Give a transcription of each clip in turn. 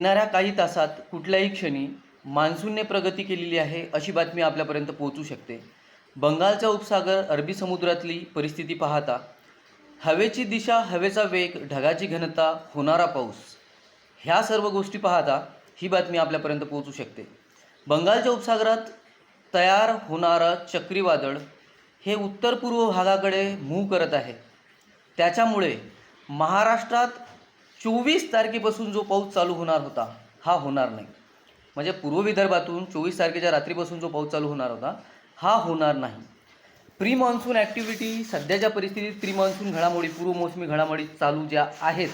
येणाऱ्या काही तासात कुठल्याही क्षणी मान्सूनने प्रगती केलेली आहे अशी बातमी आपल्यापर्यंत पोहोचू शकते. बंगालचा उपसागर अरबी समुद्रातली परिस्थिती पाहता हवेची दिशा हवेचा वेग ढगाची घनता होणारा पाऊस ह्या सर्व गोष्टी पाहता ही बातमी आपल्यापर्यंत पोहोचू शकते. बंगालच्या उपसागरात तयार होणारं चक्रीवादळ हे उत्तर पूर्व भागाकडे मूव्ह करत आहे. त्याच्यामुळे महाराष्ट्रात चोवीस तारखेपासून जो पाऊस चालू होणार होता हा होणार नाही. म्हणजे पूर्व विदर्भातून चोवीस तारखेच्या रात्रीपासून जो पाऊस चालू होणार होता हा होणार नाही. प्री मान्सून ॲक्टिव्हिटी सध्याच्या परिस्थितीत प्री मान्सून घडामोडी पूर्व मोसमी घडामोडी चालू ज्या आहेत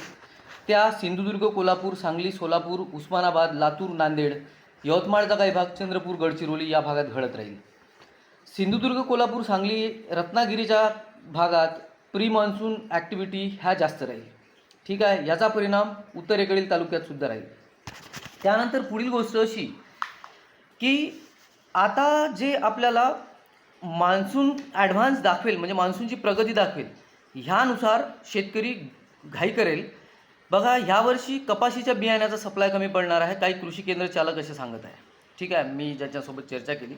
त्या सिंधुदुर्ग कोल्हापूर सांगली सोलापूर उस्मानाबाद लातूर नांदेड यवतमाळचा काही भाग चंद्रपूर गडचिरोली या भागात घडत राहील. सिंधुदुर्ग कोल्हापूर सांगली रत्नागिरीच्या भागात प्री मान्सून ॲक्टिव्हिटी ह्या जास्त राहील. ठीक आहे याचा परिणाम उत्तरेकडील तालुक्यात सुद्धा राहील. त्यानंतर पुढील गोष्ट अशी की आता जे आपल्याला मान्सून ॲडव्हान्स दाखवेल म्हणजे मान्सूनची प्रगती दाखवेल ह्यानुसार शेतकरी घाई करेल. बघा ह्यावर्षी कपाशीच्या बियाण्याचा सप्लाय कमी पडणार आहे. काही कृषी केंद्र चालक असे सांगत आहे. ठीक आहे मी ज्याच्यासोबत चर्चा केली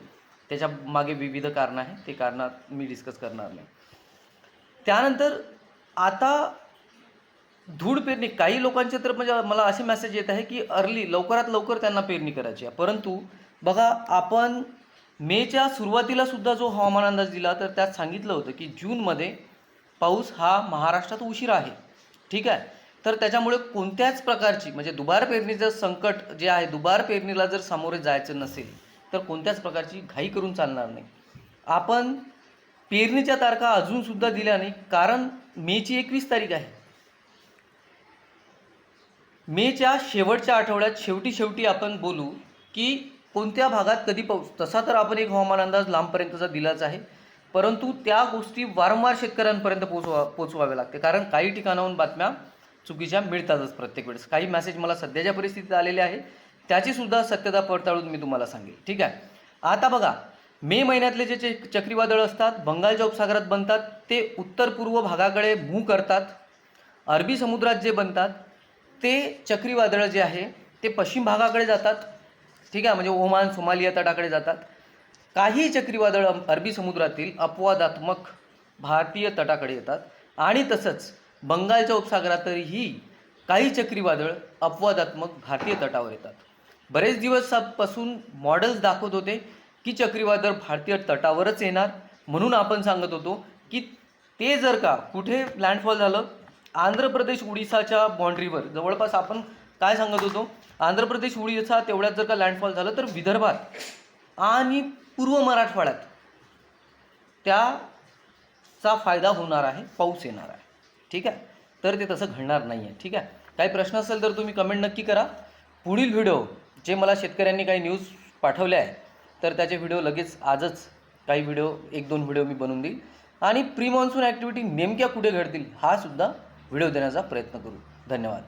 त्याच्यामागे विविध कारणं आहे ते कारणात मी डिस्कस करणार नाही. त्यानंतर आता धूळ पेरणी काही लोकांचे तर म्हणजे मला असे मेसेज येत आहे की अर्ली लवकरात लवकर त्यांना पेरणी करायची आहे. परंतु बघा आपण मेच्या सुरुवातीला सुद्धा जो हवामान अंदाज दिला तर त्यात सांगितलं होतं की जूनमध्ये पाऊस हा महाराष्ट्रात उशीर आहे. ठीक आहे? तर त्याच्यामुळे कोणत्याच प्रकारची म्हणजे दुबार पेरणीचं संकट जे आहे दुबार पेरणीला जर सामोरे जायचं नसेल तर कोणत्याच प्रकारची घाई करून चालणार नाही. आपण पेरणीच्या तारखा अजूनसुद्धा दिल्या नाही कारण मेची एकवीस तारीख आहे. मेच्या शेवटच्या आठवड्यात शेवटी शेवटी आपण बोलू की कोणत्या भागात कधी पाऊस तसा तर आपण एक हवामान अंदाज लांबपर्यंतचा दिलाच आहे. परंतु त्या गोष्टी वारंवार शेतकऱ्यांपर्यंत पोचवा पोचवाव्या लागते. कारण काही ठिकाणाहून बातम्या चुकीच्या मिळतातच प्रत्येक वेळेस. काही मेसेज मला सध्याच्या परिस्थितीत आलेले आहे त्याचीसुद्धा सत्यता पडताळून मी तुम्हाला सांगेल. ठीक आहे? आता बघा. मे महिन्यातले जे चे चक्रीवादळ असतात बंगालच्या उपसागरात बनतात ते उत्तर पूर्व भागाकडे मू करतात. अरबी समुद्रात जे बनतात ते चक्रीवादळं जे आहे ते पश्चिम भागाकडे जातात. ठीक आहे? म्हणजे ओमान सोमालिया तटाकडे जातात. काही चक्रीवादळ अरबी समुद्रातील अपवादात्मक भारतीय तटाकडे येतात. आणि तसंच बंगालच्या उपसागरातही काही चक्रीवादळ अपवादात्मक भारतीय तटावर येतात. बरेच दिवसापासून मॉडेल्स दाखवत होते की चक्रीवादळ भारतीय तटावरच येणार. म्हणून आपण सांगत होतो की ते जर का कुठे लँडफॉल झालं आंध्र प्रदेश उडीसाच्या बाँड्रीवर जवळपास आपण काय सांगत होतो? आंध्र प्रदेश उडीसा तेवढ्यात जर का लँडफॉल झालं तर विदर्भात आणि पूर्व मराठवाड्यात त्याचा फायदा होणार आहे पाऊस येणार आहे. ठीक आहे? तर ते तसं घडणार नाही आहे ठीक आहे? काही प्रश्न असेल तर तुम्ही कमेंट नक्की करा. पुढील व्हिडिओ जे मला शेतकऱ्यांनी काही न्यूज पाठवले आहे तर त्याचे व्हिडिओ लगेच आजच काही व्हिडिओ एक दोन व्हिडिओ मी बनवून देईल. आणि प्री मान्सून ॲक्टिव्हिटी नेमक्या कुठे घडतील हा सुद्धा व्हिडिओ देण्याचा प्रयत्न करू. धन्यवाद.